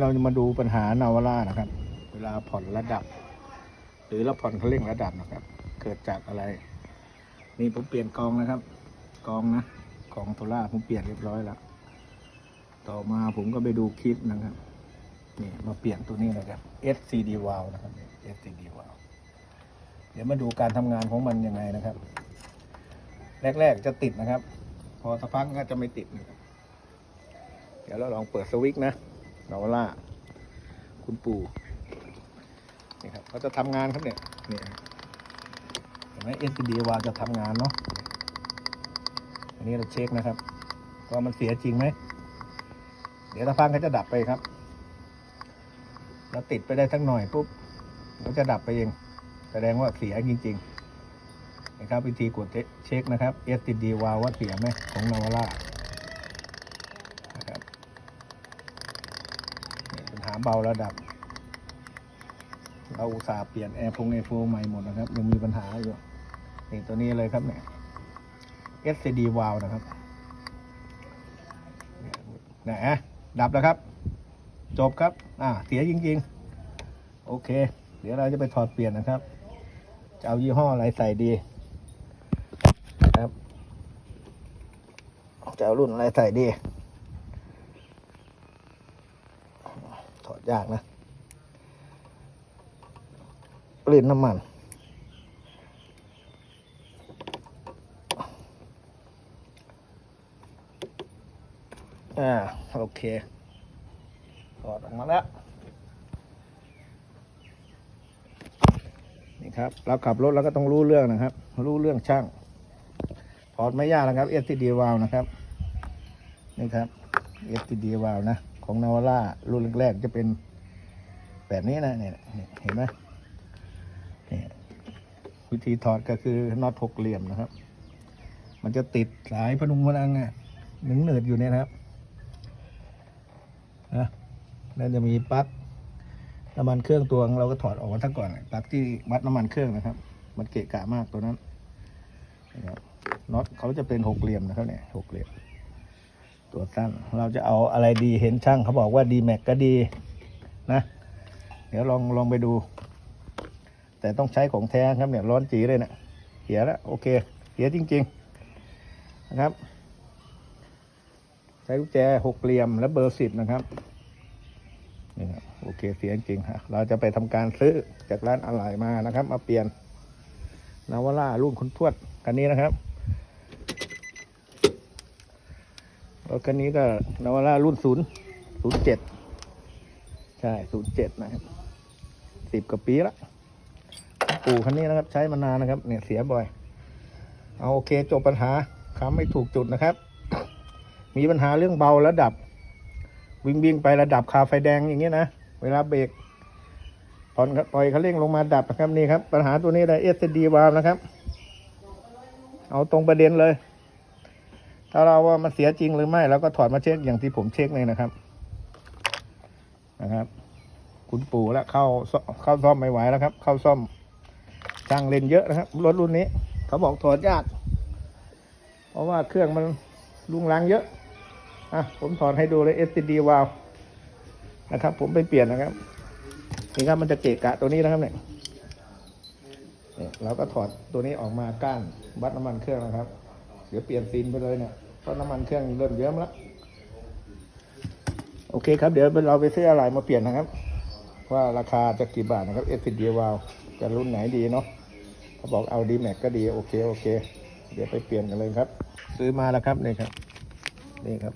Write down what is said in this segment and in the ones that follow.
เราจะมาดูปัญหานาวาร่านะครับ เวลาผ่อนระดับ หรือเราผ่อนเขาเร่งระดับนะครับ เกิดจากอะไร นี่ผมเปลี่ยนกองนะครับ กองนะกองโทล่าผมเปลี่ยนเรียบร้อยแล้ว ต่อมาผมก็ไปดูคลิปนะครับนี่มาเปลี่ยนตัวนี้นะครับ SCD valve นะครับ SCD valve เดี๋ยวมาดูการทำงานของมันยังไงนะครับ แรกๆจะติดนะครับ พอสักพักก็จะไม่ติดนะครับ เดี๋ยวเราลองเปิดสวิตช์นะ นาวาร่า คุณปู่นี่ครับเขาจะทำงานครับเนี่ยนี่เห็นไหม SCD วาล์วจะทำงานเนาะอันนี้เราเช็คนะครับว่ามันเสียจริงไหม เดี๋ยวถ้าพังเขาจะดับไปครับเราติดไปได้สักหน่อยปุ๊บมันจะดับไปเอง แสดงว่าเสียจริง ๆ นะครับวิธีกดเช็คนะครับ SCD วาล์วว่าเสียไหมของนาวาร่านะครับนี่ปัญหา เบาระดับ เราอุตส่าห์เปลี่ยนแอร์พงแอร์โฟใหม่หมดนะครับ ยังมีปัญหาอยู่นี่ตัวนี้เลยครับเนี่ย SCD valve นะครับนี่ยนะดับแล้วครับ จบครับ อ่า เสียจริง ๆ โอเค เดี๋ยวเราจะไปถอดเปลี่ยนนะครับ จะเอายี่ห้ออะไรใส่ดีนะครับจะเอารุ่นอะไรใส่ดี ถอด ยากนะเปลี่ยนน้ำมันอ่าโอเคถอดออกมาแล้ว นี่ครับ เราขับรถเราก็ต้องรู้เรื่องนะครับ รู้เรื่องช่างถอดไม่ยากนะครับ STD valve นะครับ นี่ครับ STD valve นะ ของนาวาร่ารุ่นแรกๆจะเป็นแบบนี้นะเนี่ยเห็นไหมนี่วิธีถอดก็คือน็อตหกเหลี่ยมนะครับ มันจะติดสายพนุงพลังอะหนึ่งเหนืดอยู่เนี่ยนะครับนะแล้วจะมีปลั๊กน้ำมันเครื่องตัวเราก็ถอดออกมาทั้งก่อนปลั๊กที่วัดน้ำมันเครื่องนะครับ มันเกะกะมากตัวนั้นนะครับน็อตเขาจะเป็นหกเหลี่ยมนะครับเนี่ยหกเหลี่ยม ตัวสั้นเราจะเอาอะไรดีเห็นช่างเขาบอกว่าดีแม็กก็ดีนะ เดี๋ยวลองลองไปดู แต่ต้องใช้ของแท้ครับเนี่ยร้อนจีเลยเนะี่ยเสียแล้วโอเคเสียจริง ๆนะครับ ใช้กุญแจหกเหลี่ยมและเบอร์สิบนะครับนี่ครับโอเคเสียจริงฮะเราจะไปทำการซื้อจากร้านอะไหล่มานะครับ มาเปลี่ยนนาวาร่ารุ่นคุณทวดคันนี้นะครับ รถคันนี้ก็นาวาร่ารุ่นศูนย์ศูนย์เจ็ดใช่ศูนย์เจ็ดนะครับสิบกว่าปีละปู่คันนี้นะครับ ใช้มานานนะครับ เนี่ยเสียบ่อย เอาโอเคจบปัญหาคำไม่ถูกจุดนะครับ มีปัญหาเรื่องเบาระดับ วิ่งวิ่งไประดับคาไฟแดงอย่างเงี้ยนะเวลาเบรกตอนปล่อยเขาเร่งลงมาดับนะครับนี่ครับ ปัญหาตัวนี้ได้เอสดีวาล์นะครับ เอาตรงประเด็นเลย ถ้าเราว่ามันเสียจริงหรือไม่เราก็ถอดมาเช็คอย่างที่ผมเช็คเลยนะครับ นะครับ คุณปู่แล้วเข้าเข้าซ่อมไม่ไหวแล้วครับ เข้าซ่อมช่างเลนเยอะนะครับรถรุ่นนี้ เขาบอกถอดยากเพราะว่าเครื่องมันลุงลังเยอะอะผมถอดให้ดูเลย SCD valve นะครับ ผมไปเปลี่ยนนะครับนี่ครับมันจะเกะกะตัวนี้นะครับเนี่ยเราก็ถอดตัวนี้ออกมาก้านวัดน้ำมันเครื่องนะครับ เดี๋ยวเปลี่ยนซีนไปเลยเนี่ย เพราะน้ำมันเครื่องเริ่มเยิ้มแล้วโอเคครับ เดี๋ยวเราไปซื้ออะไรมาเปลี่ยนนะครับ ว่าราคาจะกี่บาทนะครับ SCD valve จะรุ่นไหนดีเนาะเขาบอกเอาดีแม็กก็ดีโอเคโอเค เดี๋ยวไปเปลี่ยนกันเลยครับ ซื้อมาแล้วครับนี่ครับ นี่ครับ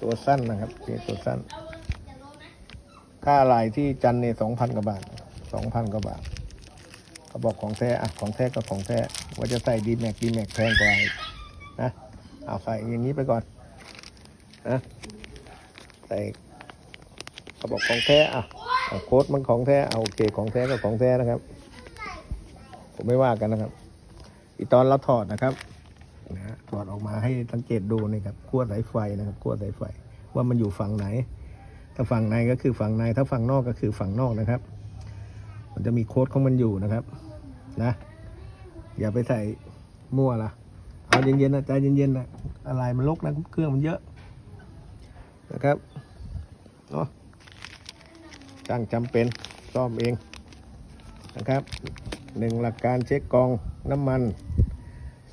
ตัวสั้นนะครับนี่ตัวสั้น ค่าลายที่จันเนี่ยสองพันกว่าบาทสองพันกว่าบาทเขาบอกของแท้อะของแท้ก็ของแท้ว่าจะใส่ดีแม็กดีแม็กแพงกว่า นะเอาใส่อย่างนี้ไปก่อนนะใส่เขาบอกของแท้อะเอาโค้ดมันของแท้เอาโอเคของแท้ก็ของแท้นะครับ ผมไม่ว่ากันนะครับ อีตอนเราถอดนะครับนะถอดออกมาให้สังเกตดูนี่ครับขั้วสายไฟนะครับขั้วสายไฟ ว่ามันอยู่ฝั่งไหน ถ้าฝั่งในก็คือฝั่งในถ้าฝั่งนอกก็คือฝั่งนอกนะครับ มันจะมีโค้ดของมันอยู่นะครับ นะ อย่าไปใส่มั่วละ เอาเย็นๆนะใจเย็นๆนะอะไรมันลกนะเครื่องมันเยอะนะครับเนาะช่างจำเป็นซ่อมเองนะครับหนึ่งหลักการเช็คกองน้ำมัน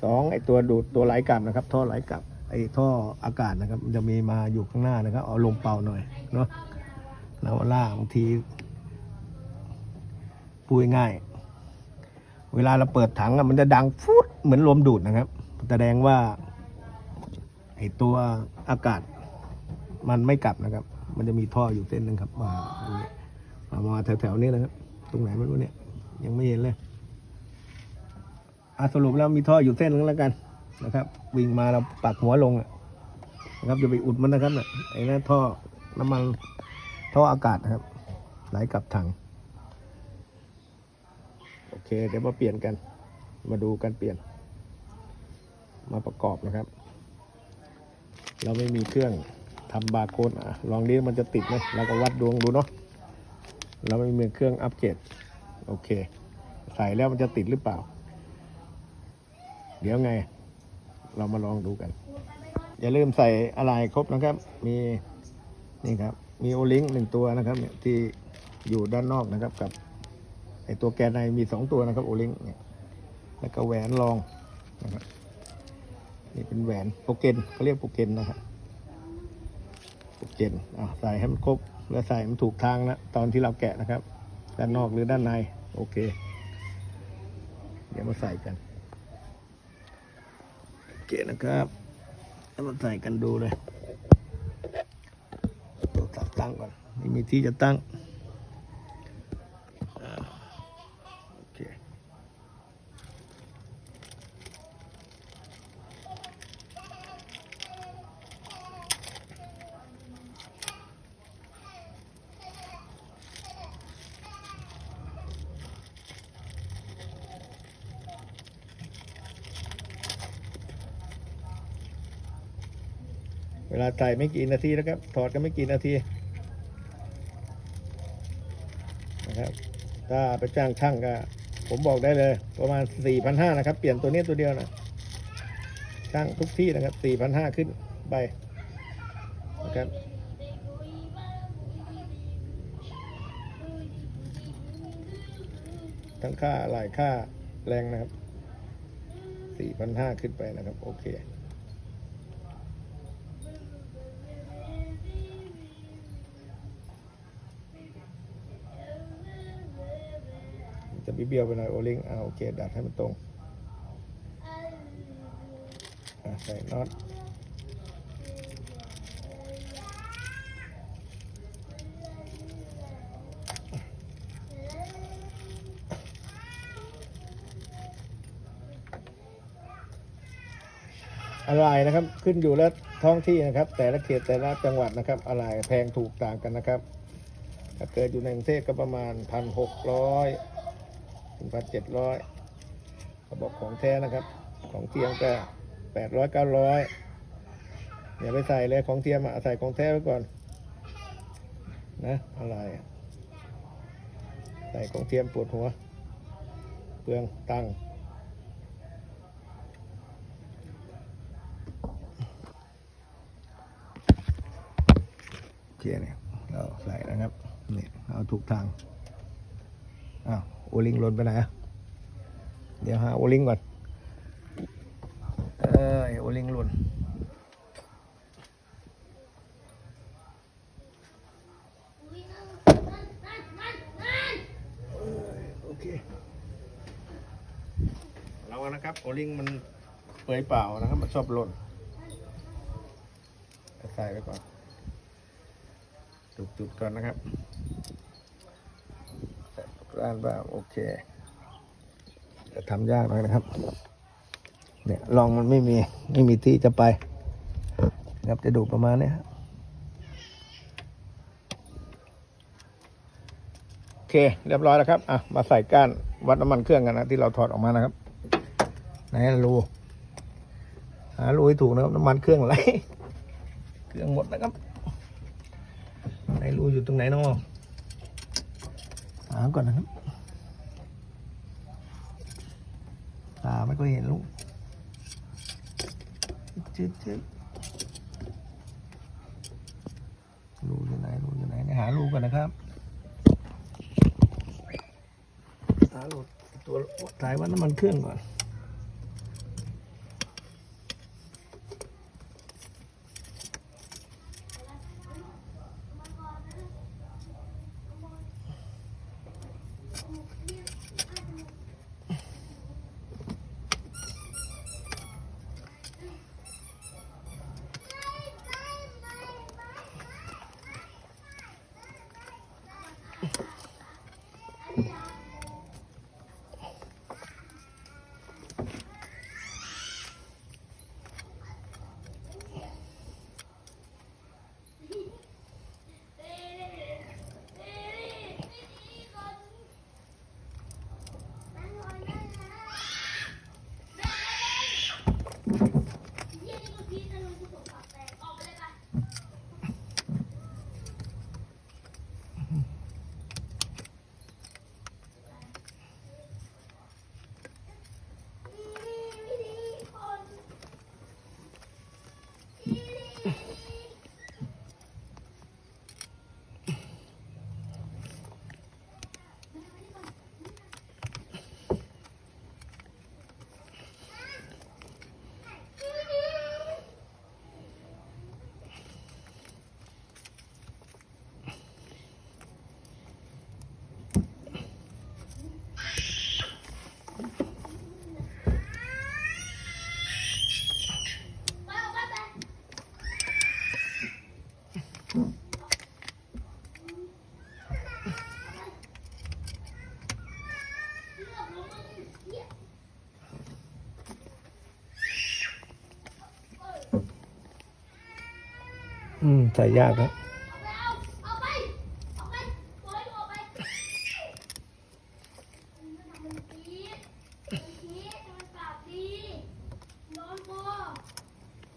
สองไอตัวดูดตัวไหลกลับนะครับ ท่อไหลกลับไอท่ออากาศนะครับจะมีมาอยู่ข้างหน้านะครับ เอาลมเป่าหน่อยเนาะนาวาร่าบางทีพูดง่าย เวลาเราเปิดถังอะมันจะดังฟุดเหมือนลมดูดนะครับ แสดงว่าไอตัวอากาศมันไม่กลับนะครับ มันจะมีท่ออยู่เส้นหนึ่งครับมามามาแถวๆนี้นะครับ ตรงไหนไม่รู้เนี่ย ยังไม่เห็นเลยอะสรุปแล้วมีท่ออยู่เส้นนึงแล้วกันนะครับ วิ่งมาเราปักหัวลงนะครับอย่าไปอุดมันนะครับเนี่ยไอ้นั่นท่อน้ำมันท่ออากาศนะครับ ไหลกลับถัง โอเค เดี๋ยวมาเปลี่ยนกัน มาดูกันเปลี่ยน มาประกอบนะครับ เราไม่มีเครื่องทำบาร์โค้ดอะลองนี้มันจะติดไหมเราก็วัดดวงดูเนาะเราไม่มีเครื่องอัปเกรดโอเค ใส่แล้วมันจะติดหรือเปล่า เดี๋ยวไง เรามาลองดูกัน อย่าลืมใส่อะไรครบนะครับ มีนี่ครับ มีโอลิงหนึ่งตัวนะครับเนี่ยที่อยู่ด้านนอกนะครับกับไอตัวแกนในมีสองตัวนะครับโอลิงเนี่ยแล้วก็แหวนรองนะครับ นี่เป็นแหวนโปเกนเขาเรียกโปเกนนะครับโปเกนอะใส่ให้มันครบแล้วใส่มันถูกทางนะตอนที่เราแกะนะครับ ด้านนอกหรือด้านในโอเค เดี๋ยวมาใส่กันโอเคนะครับแล้วมาใส่กันดูเลยตัดตั้งก่อนไม่มีที่จะตั้ง เวลาใส่ไม่กี่นาทีนะครับ ถอดก็ไม่กี่นาทีนะครับ ถ้าไปจ้างช่างก็ ผมบอกได้เลย ประมาณสี่พันห้านะครับ เปลี่ยนตัวนี้ตัวเดียวนะช่างทุกที่นะครับสี่พันห้าขึ้นไปนะครับทั้งค่าหลายค่าแรงนะครับสี่พันห้าขึ้นไปนะครับ โอเค จะเบียวไปหน่อยโอลิงเอาโอเคดัดให้มันตรงใส่น็อตอะไรนะครับขึ้นอยู่แล้วท้องที่นะครับ แต่ละเขตแต่ละจังหวัดนะครับ อะไรแพงถูกต่างกันนะครับ ถ้าเกิดอยู่ในกรุงเทพก็ประมาณพันหกร้อย ถึงพันเจ็ดร้อยเขาบอกของแท้นะครับ ของเทียมก็แปดร้อยเก้าร้อยอย่าไปใส่เลยของเทียมอะใส่ของแท้ไว้ก่อน นะอะไรใส่ของเทียมปวดหัว เปลืองตังค์โอเคเนี่ยเราใส่นะครับนี่เอาถูกทาง อ้าวโอลิงหล่นไปไหนอะเดี๋ยวหาโอลิงก่อน เอ้ยโอลิงหล่นโอเคระวังนะครับ โอลิงมันเปื่อยเปล่านะครับ มันชอบหล่นใส่ไปก่อนจุดๆก่อนนะครับ ร้านบ้างโอเค จะทำยากหน่อยนะครับ เนี่ยลองมันไม่มีไม่มีที่จะไปนะครับจะดูประมาณนี้ครับโอเค เรียบร้อยแล้วครับอะมาใส่ก้านวัดน้ำมันเครื่องกันนะที่เราถอดออกมานะครับไหนรูหารูให้ถูกนะครับน้ำมันเครื่องไหลเครื่องหมดนะครับไหนรูอยู่ตรงไหนเนาะ หาก่อนนะครับตาไม่ก็เห็นลูกจืดจืดรูอยู่ไหนรูอยู่ไหนหารูก่อนนะครับหารูตัวถ่ายวัดน้ำมันเครื่องก่อน อื ใส่ยากครับ เอาไปเอาไปปล่อยออกไปมันคิดมันคิดมันปากดีนอนพอ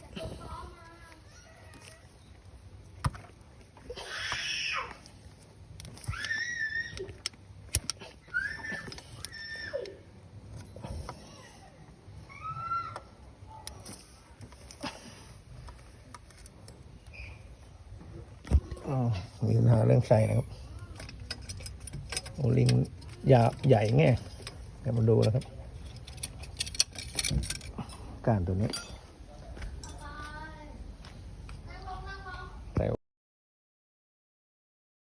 จะตกซ้อมมา อ๋อ มีปัญหาเรื่องใส่นะครับโอลิงยาใหญ่แง่เดี๋ยวมาดูนะครับ การตัวนี้